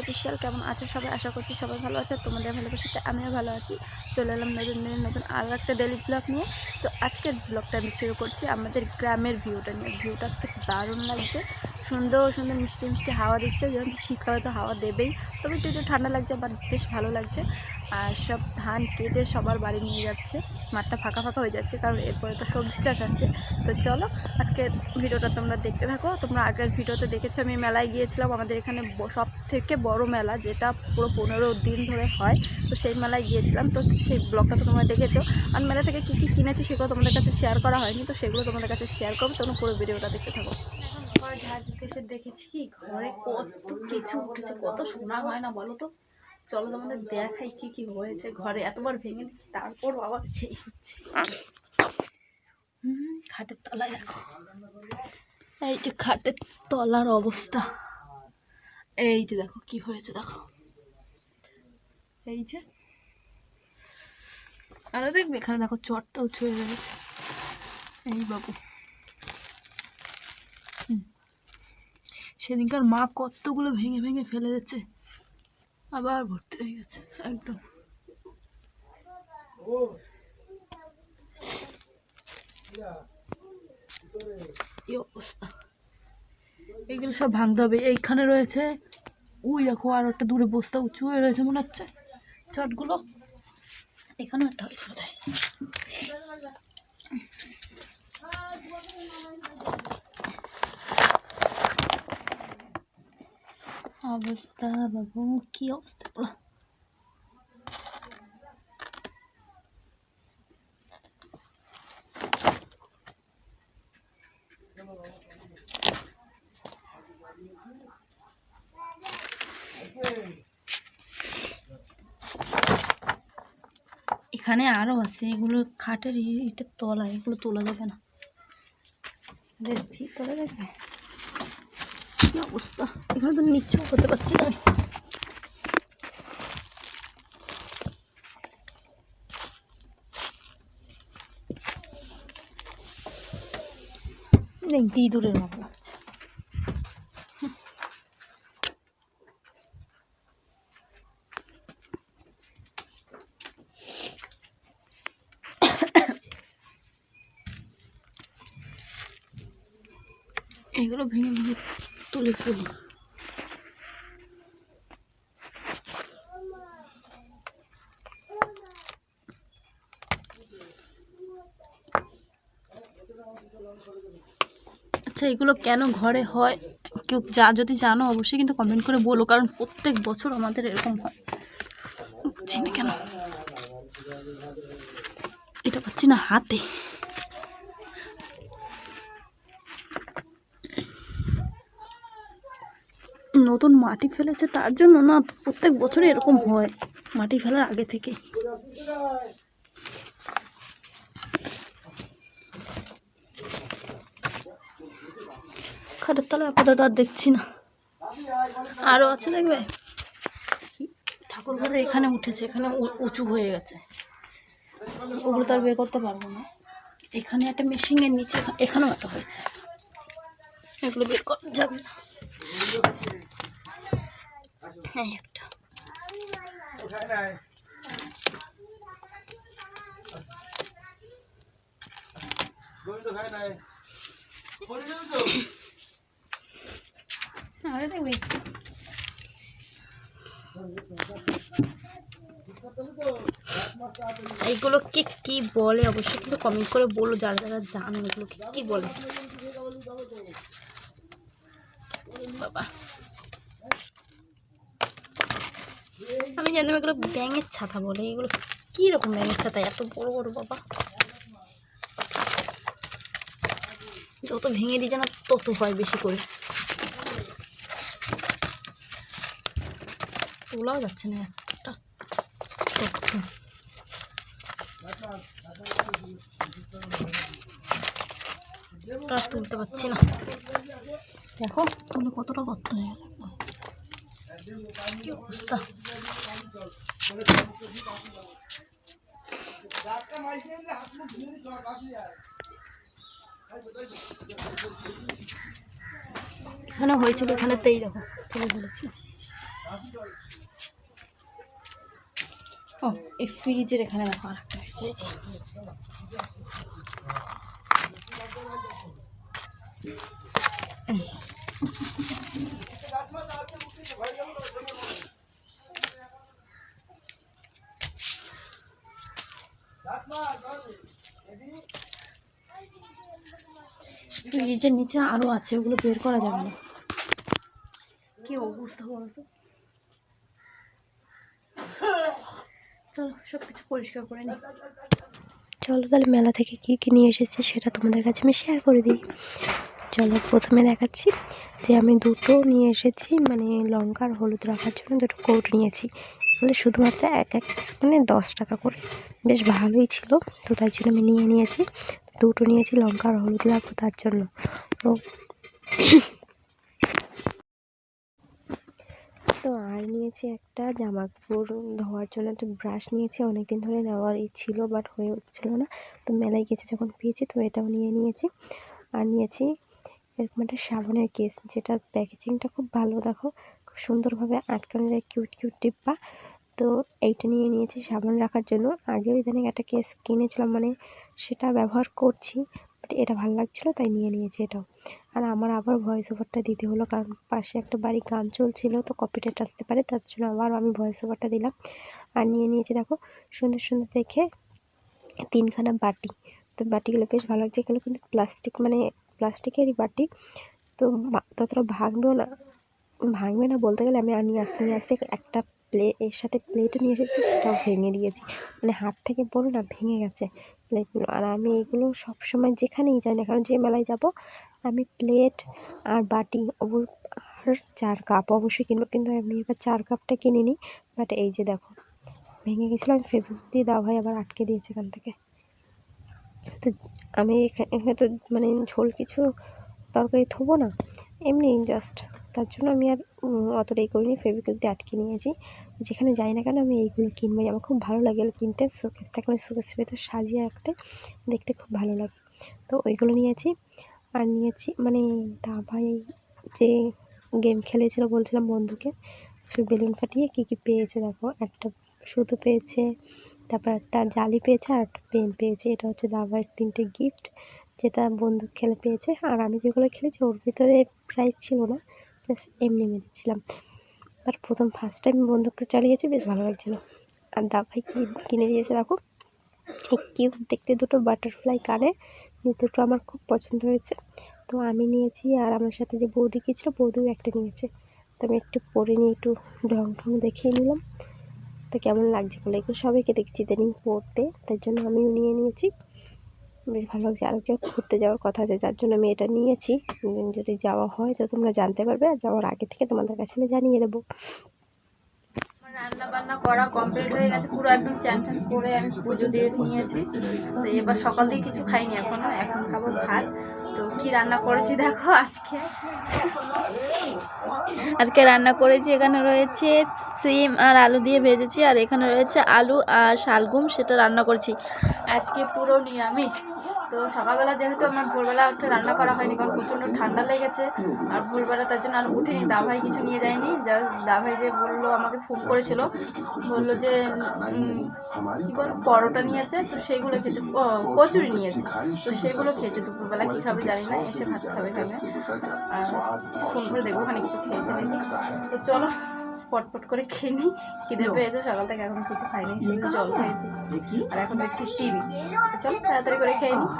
আছো সবাই? আশা করছি সবাই ভালো আছে, তোমাদের ভালোবাসাতে আমিও ভালো আছি। চলে এলাম নতুন দিন নতুন আরও একটা ডেলি ব্লগ নিয়ে। তো আজকের ব্লগটা আমি শুরু করছি আমাদের গ্রামের ভিউটা নিয়ে। ভিউটা আজকে দারুণ লাগছে। সুন্দর সুন্দর, মিষ্টি মিষ্টি হাওয়া দিচ্ছে। যেমন শীতকালে তো হাওয়া দেবেই। তবে একটু একটু ঠান্ডা লাগছে বাট বেশ ভালো লাগছে। আর সব ধান কেটে সবার বাড়ি নিয়ে যাচ্ছে। মাঠটা ফাঁকা ফাঁকা হয়ে যাচ্ছে কারণ এরপরে তো সবজি চাষ আছে। তো চলো, আজকে ভিডিওটা তোমরা দেখতে থাকো। তোমরা আগের ভিডিওতে দেখেছ, আমি মেলায় গিয়েছিলাম। আমাদের এখানে সব থেকে বড় মেলা যেটা পুরো পনেরো দিন ধরে হয়, তো সেই মেলায় গিয়েছিলাম। তো সেই ব্লগটা তো তোমরা দেখেছ। আর মেলা থেকে কী কী কিনেছি সেগুলো তোমাদের কাছে শেয়ার করা হয়নি, তো সেগুলো তোমাদের কাছে শেয়ার করব। তোমরা পুরো ভিডিওটা দেখতে থাকো। ঘর ঝাড় দেখেছি কি, ঘরে কত কিছু উঠেছে, কত শোনা হয় না বলো তো। চলো তোমাদের দেখাই কি কি হয়েছে ঘরে। এতবার ভেঙে দিচ্ছি, তারপর আবার সেই হচ্ছে। হুম, খাটের তলায় দেখো এই যে খাটের তলার অবস্থা। এই যে দেখো কি হয়েছে, দেখো। এই যে। আরও দেখবে, এখানে দেখো চটটাও ছুঁয়ে রয়েছে এই বাবু। সেদিনকার মা কতগুলো ভেঙে ভেঙে ফেলে দিচ্ছে। আবার ভর্তি হয়ে গেছে, একদম। কি অবস্থা? এগুলো সব ভাঙতে হবে। এইখানে রয়েছে, উই দেখো, আর একটা দূরে বস্তা উঁচু হয়ে রয়েছে মনে হচ্ছে। চটগুলো এখানেও একটা হয়েছে বোধ অবস্থা, বাবু, কি অবস্থা এখানে আরও আছে, এগুলো খাটের ইটের তলা, এগুলো তোলা যাবে না। ভিতরে দেখবে কি অবস্থা এখানে তো নিচেও হতে পারছি না আমি নেংটি ইঁদুরের মতো লাগছে এগুলো ভেঙে ভেঙে তুলে ফেলি আচ্ছা এগুলো কেন ঘরে হয়? কেউ যা যদি জানো, অবশ্যই কিন্তু কমেন্ট করে বলো, কারণ প্রত্যেক বছর আমাদের এরকম হয়। বুঝছি না কেন? এটা পাচ্ছি না হাতে। নতুন মাটি ফেলেছে, তার জন্য না প্রত্যেক বছরে এরকম হয় মাটি ফেলার আগে থেকে। খাটের তলায় আপাতত আর দেখছি না। আরও আছে দেখবে? ঠাকুর ঘরের এখানে উঠেছে, এখানে উঁচু হয়ে গেছে। ওগুলো তো আর বের করতে পারব না। এখানে একটা মেশিনের নিচে এখানেও একটা হয়েছে। এগুলো বের করা যাবে না। হ্যাঁ একটা। আরে দেখবে। কি বলে? অবশ্যই কিন্তু কমেন্ট করে বলো, যারা যারা জানো এগুলোকে কি বলে? বাবা আমি জানতাম এগুলো ব্যাঙের ছাতা বলে, এগুলো কি রকম ব্যাঙের ছাতা? এত বড় বড়, বাবা। যত ভেঙে দিই যেন তত হয় বেশি করে। তোলাও যাচ্ছে না একটা। তুলতে পারছি না। দেখো, তুলে কতটা গর্ত হয়ে গেছে। কি অবস্থা। এখানে হয়েছিল এখানেতেই দেখো তুলে ফেলেছি ও এই ফ্রিজের এখানে দেখো আর একটা এই ফ্রিজের নিচে আরও আছে, ওগুলো বের করা যাবে না। কি অবস্থা বলতো? চলো সব কিছু পরিষ্কার করে নিই চলো তাহলে মেলা থেকে কী কী নিয়ে এসেছি সেটা তোমাদের কাছে আমি শেয়ার করে দিই। চলো প্রথমে দেখাচ্ছি যে আমি দুটো নিয়ে এসেছি মানে লঙ্কা আর হলুদ রাখার জন্য দুটো কৌটো নিয়েছি। এগুলো শুধুমাত্র এক এক স্পুনে দশ টাকা করে। বেশ ভালোই ছিল, তো তাই জন্য আমি নিয়ে নিয়েছি। দুটো নিয়েছি, লঙ্কা আর হলুদ রাখব তার জন্য। তো তো আর নিয়েছি একটা জামা কাপড় ধোয়ার জন্য। একটা ব্রাশ নিয়েছি, অনেকদিন ধরে নেওয়ার ছিল, বাট হয়ে উঠছিল না। তো মেলায় গেছে যখন পেয়েছি, তো এটাও নিয়ে নিয়েছি। আর নিয়েছি এরকম একটা সাবানের কেস যেটার প্যাকেজিংটা খুব ভালো, দেখো, খুব সুন্দরভাবে আটকানো যায় কিউট কিউট ডিব্বা। তো এইটা নিয়ে নিয়েছি সাবান রাখার জন্য। আগেও ইদানিং একটা কেস কিনেছিলাম মানে সেটা ব্যবহার করছি বাট এটা ভালো লাগছিল, তাই নিয়ে নিয়েছি এটাও। আর আমার আবার ভয়েস ওভারটা দিতে হলো, কারণ পাশে একটা বাড়ি গান চলছিল, তো কপিরাইট আসতে পারে, তার জন্য আবার আমি ভয়েস ওভারটা দিলাম। আর নিয়ে নিয়েছি, দেখো, সুন্দর সুন্দর দেখে তিনখানা বাটি। তো বাটিগুলো বেশ ভালো লাগছে, এগুলো কিন্তু প্লাস্টিক মানে প্লাস্টিকেরই বাটি। তো ততটা ভাঙবেও না, ভাঙবে না বলতে গেলে আমি নিয়ে আসতে নিয়ে আসতে একটা প্লে, এর সাথে প্লেটও নিয়ে এসেছি, সেটাও ভেঙে দিয়েছি। মানে হাত থেকে পড়ে না, ভেঙে গেছে প্লেটগুলো আর আমি এগুলো সবসময় যেখানেই যাই না কারণ যে মেলায় যাব, আমি প্লেট আর বাটি আর চার কাপ অবশ্যই কিনবো, কিন্তু আমি এবার চার কাপটা কিনিনি। বাট এই যে দেখো, ভেঙে গেছিল, আমি ফেব্রিক দিয়ে দাও ভাই, আবার আটকে দিয়েছে এখান থেকে। তো আমি এখা- এখানে তো মানে ঝোল কিছু তরকারি থবো না। এমনি জাস্ট তার জন্য আমি আর উম, অতটাই করিনি ফেব্রিক দিয়ে আটকে নিয়েছি। যেখানে যাই না কেন আমি এইগুলো কিনবোই আমার খুব ভালো লাগে কিনতে। শোকেস থাকলে শোকেসের ভেতর সাজিয়ে রাখতে দেখতে খুব ভালো লাগে। তো ওইগুলো নিয়েছি। আর নিয়েছি মানে দাভাই যে গেম খেলেছিল বলছিলাম বন্ধুকে সে বেলুন ফাটিয়ে কী কী পেয়েছে দেখো। একটা সুতো পেয়েছে তারপর একটা জালি পেয়েছে আর একটা পেন পেয়েছে। এটা হচ্ছে দাবার তিনটে গিফট যেটা বন্দুক খেলে পেয়েছে। আর আমি যেগুলো খেলেছি ওর ভিতরে প্রাইজ ছিল না জাস্ট এমনি মেরেছিলাম আর প্রথম ফার্স্ট টাইম বন্দুকটা চালিয়েছি, বেশ ভালো লাগছিল। আর দাবাই কিনে দিয়েছে দেখো। কিউট দেখতে দুটো বাটারফ্লাই কানে দুটো আমার খুব পছন্দ হয়েছে। তো আমি নিয়েছি আর আমার সাথে যে বৌদি গিয়েছিল, বৌদিও একটা নিয়েছে। তো আমি একটু পরে নিয়ে একটু ঢং ঢং দেখিয়ে নিলাম। তো কেমন লাগছে বলে? এগুলো সবাইকে দেখছি ইদানিং পড়তে, তার জন্য আমিও নিয়ে নিয়েছি। বেশ ভালো লাগছে। আর কেউ ঘুরতে যাওয়ার কথা আছে, যার জন্য আমি এটা নিয়েছি। যদি যাওয়া হয় তো তোমরা জানতে পারবে, আর যাওয়ার আগে থেকে তোমাদের কাছে আমি জানিয়ে দেবো। রান্না বান্না করা কমপ্লিট হয়ে গেছে, পুরো একদম চ্যান করে আমি পুজো দিয়ে নিয়েছি। তো এবার সকাল দিয়ে কিছু খাইনি এখনও, এখন খাব ভাত। তো কি রান্না করেছি দেখো আজকে? আজকে রান্না করেছি এখানে রয়েছে সিম আর আলু দিয়ে ভেজেছি আর এখানে রয়েছে আলু আর শালগম সেটা রান্না করেছি। আজকে পুরো নিরামিষ। তো সকালবেলা যেহেতু আমার ভোরবেলা উঠে রান্না করা হয়নি কারণ প্রচণ্ড ঠান্ডা লেগেছে আর ভোরবেলা তার জন্য আর উঠিনি দাভাই কিছু নিয়ে যায়নি। যা দাভাই যে বলল আমাকে ফোন করেছিল বলল যে কি বল পরোটা নিয়েছে তো সেগুলো ও, কচুরি নিয়েছে তো সেগুলো খেয়েছে দুপুরবেলা কী খাবে জানি না এসে ভাত খাবে খাবে আর ফোন করে দেখব ওখানে কিছু খেয়েছে নাকি। তো চলো পটপট করে খেয়ে নিই। খিদে পেয়েছে সকাল থেকে এখন কিছু খাইনি শুধু জল খেয়েছি। আর এখন দেখছি টিভি। চলো তাড়াতাড়ি করে খেয়ে নিই।